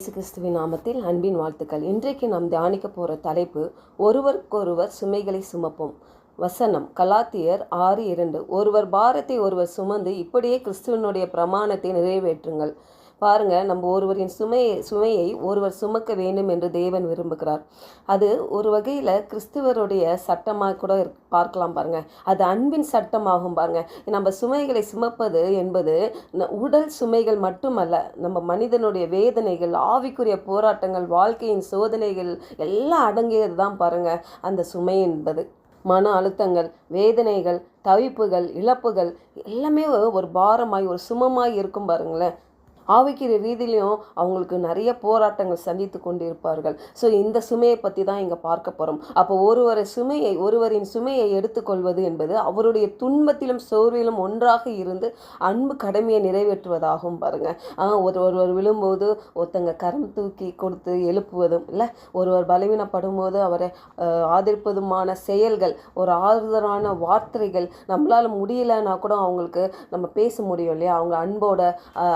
இயேசு கிறிஸ்துவின் நாமத்தில் அன்பின் வாழ்த்துக்கள். இன்றைக்கு நாம் தியானிக்க போகிற தலைப்பு ஒருவருக்கொருவர் சுமைகளை சுமப்போம். வசனம் கலாத்தியர் ஆறு இரண்டு ஒருவர் பாரத்தை ஒருவர் சுமந்து இப்படியே கிறிஸ்துவனுடைய பிரமாணத்தை நிறைவேற்றுங்கள். பாருங்க நம்ம ஒருவரின் சுமையை சுமையை ஒருவர் சுமக்க வேண்டும் என்று தேவன் விரும்புகிறார். அது ஒரு வகையில் கிறிஸ்துவருடைய சட்டமாக கூட இருக்- பார்க்கலாம் பாருங்க. அது அன்பின் சட்டமாகும் பாருங்க. நம்ம சுமைகளை சுமப்பது என்பது ந- உடல் சுமைகள் மட்டுமல்ல நம்ம மனிதனுடைய வேதனைகள் ஆவிக்குரிய போராட்டங்கள் வாழ்க்கையின் சோதனைகள் எல்லாம் அடங்கியது தான் பாருங்க. அந்த சுமை என்பது. மன அழுத்தங்கள் வேதனைகள் தவிப்புகள் இழப்புகள் எல்லாமே ஒரு பாரமாய் ஒரு சுமமாய் இருக்கும் பாருங்களேன். ஆவிக்கிற ரீதியிலையும் அவங்களுக்கு நிறைய போராட்டங்கள் சந்தித்து கொண்டிருப்பார்கள். ஸோ இந்த சுமையை பற்றி தான் இங்கே பார்க்க போகிறோம் அப்போ ஒருவரை சுமையை ஒருவரின் சுமையை எடுத்துக்கொள்வது என்பது அவருடைய துன்பத்திலும் சோர்விலும் ஒன்றாக இருந்து அன்பு கடமையை நிறைவேற்றுவதாகும் பாருங்கள் ஒரு ஒருவர் விழும்போது ஒருத்தங்க கரம் தூக்கி கொடுத்து எழுப்புவதும் இல்லை ஒருவர் பலவீனப்படும் போது அவரை ஆதரிப்பதுமான செயல்கள் ஒரு ஆறுதலான வார்த்தைகள் நம்மளால் முடியலைன்னா கூட அவங்களுக்கு நம்ம பேச முடியும் இல்லையா? அவங்க அன்போட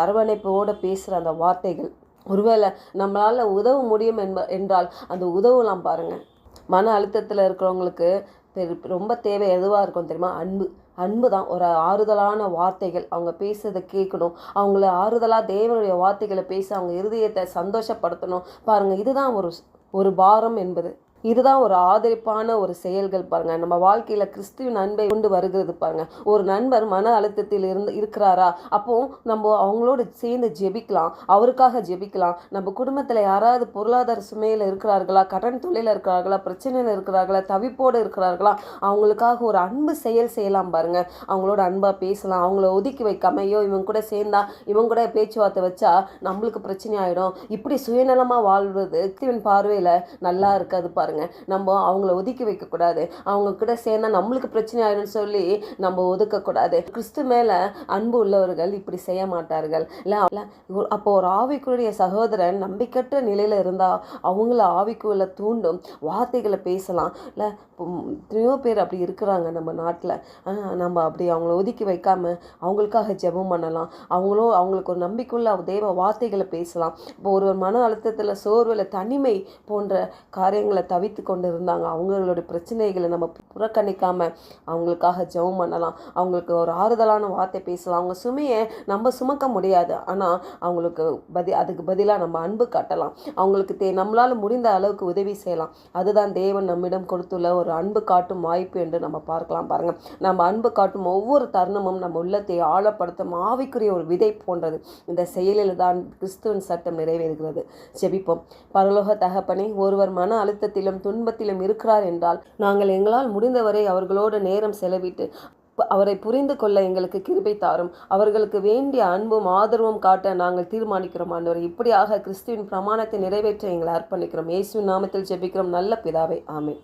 அரவணைப்போடு நம்மோட பேசுகிற அந்த வார்த்தைகள். ஒருவேளை நம்மளால் உதவ முடியும் என்ப என்றால் அந்த உதவலாம் பாருங்கள் மன அழுத்தத்தில் இருக்கிறவங்களுக்கு பெரு ரொம்ப தேவை எதுவாக இருக்கும் தெரியுமா? அன்பு. அன்பு தான். ஒரு ஆறுதலான வார்த்தைகள். அவங்க பேசுறதை கேட்கணும். அவங்கள ஆறுதலாக தேவனுடைய வார்த்தைகளை பேசி அவங்க இருதயத்தை சந்தோஷப்படுத்தணும். பாருங்கள் இதுதான் ஒரு ஒரு பாரம் என்பது. இதுதான் ஒரு ஆதரிப்பான ஒரு செயல்கள் பாருங்க. நம்ம வாழ்க்கையில கிறிஸ்துவின் அன்பை கொண்டு வருகிறது பாருங்க. ஒரு நண்பர் மன அழுத்தத்தில் இருந்து இருக்கிறாரா? அப்போ நம்ம அவங்களோட சேர்ந்து ஜெபிக்கலாம். அவருக்காக ஜெபிக்கலாம். நம்ம குடும்பத்தில் யாராவது பொருளாதார சுமையில் இருக்கிறார்களா? கடன் தொழில இருக்கிறார்களா? பிரச்சனையில் இருக்கிறார்களா? தவிப்போடு இருக்கிறார்களா? அவங்களுக்காக ஒரு அன்பு செயல் செய்யலாம் பாருங்க. அவங்களோட அன்பாக பேசலாம். அவங்கள ஒதுக்கி வைக்காம ஐயோ இவங்க கூட சேர்ந்தா இவங்க கூட பேச்சுவார்த்தை வச்சா நம்மளுக்கு பிரச்சனை ஆயிடும். இப்படி சுயநலமாக வாழ்வது கிறிஸ்துவின் பார்வையில் நல்லா இருக்காது பாருங்க. நம்ம அவங்கள ஒதுக்கி வைக்கக்கூடாது. அவங்க கூட சேர்ந்தா நம்மளுக்கு பிரச்சனை ஆயிடும்னு சொல்லி நம்ம ஒதுக்கக்கூடாது. கிறிஸ்து மேல அன்பு உள்ளவர்கள் இப்படி செய்ய மாட்டார்கள். இல்லை இல்ல, ஒரு- அப்போ ஒரு ஆவிக்குரிய சகோதரன் நம்பிக்கற்ற நிலையில இருந்தா அவங்கள ஆவிக்குள்ள தூண்டும் வார்த்தைகளை பேசலாம். இல்லை எத்தனையோ பேர் அப்படி இருக்கிறாங்க நம்ம நாட்டில். நம்ம அப்படி அவங்கள ஒதுக்கி வைக்காம அவங்களுக்காக ஜெபம் பண்ணலாம். அவங்களும் அவங்களுக்கு ஒரு நம்பிக்கையுள்ள தேவ வார்த்தைகளை பேசலாம். இப்போ ஒரு மன அழுத்தத்தில் சோர்வில் தனிமை போன்ற காரியங்களை தவிர தவித்து கொண்டு இருந்தாங்க அவங்களுடைய பிரச்சனைகளை நம்ம புறக்கணிக்காம அவங்களுக்காக ஜெபம் பண்ணலாம். அவங்களுக்கு ஒரு ஆறுதலான வார்த்தை பேசலாம். அவங்க சுமையை நம்ம சுமக்க முடியாது. ஆனால் அவங்களுக்கு பதி அதுக்கு பதிலாக நம்ம அன்பு காட்டலாம். அவங்களுக்கு தே நம்மளால் முடிந்த அளவுக்கு உதவி செய்யலாம். அதுதான் தேவன் நம்மிடம் கொடுத்துள்ள ஒரு அன்பு காட்டும் வாய்ப்பு என்று நம்ம பார்க்கலாம் பாருங்கள் நம்ம அன்பு காட்டும் ஒவ்வொரு தருணமும் நம்ம உள்ளத்தை ஆழப்படுத்தும் ஆவிக்குரிய ஒரு விதை போன்றது. இந்த செயலில் தான் கிறிஸ்துவின் சட்டம் நிறைவேறுகிறது. செபிப்போம் பரலோக தகப்பனை ஒருவர் மன அழுத்தத்திலும் துன்பத்திலும் இருக்கிறார் என்றால் நாங்கள் எங்களால் முடிந்தவரை அவர்களோடு நேரம் செலவிட்டு அவரை புரிந்து கொள்ள எங்களுக்கு கிருபை தாரும். அவர்களுக்கு வேண்டிய அன்பும் ஆதரவும் காட்ட நாங்கள் தீர்மானிக்கிறோம் ஆண்டவர். இப்படியாக கிறிஸ்துவின் பிரமாணத்தை நிறைவேற்ற எங்களை அர்ப்பணிக்கிறோம். இயேசுவின் நாமத்தில் ஜெபிக்கிறோம். நல்ல பிதாவை ஆமே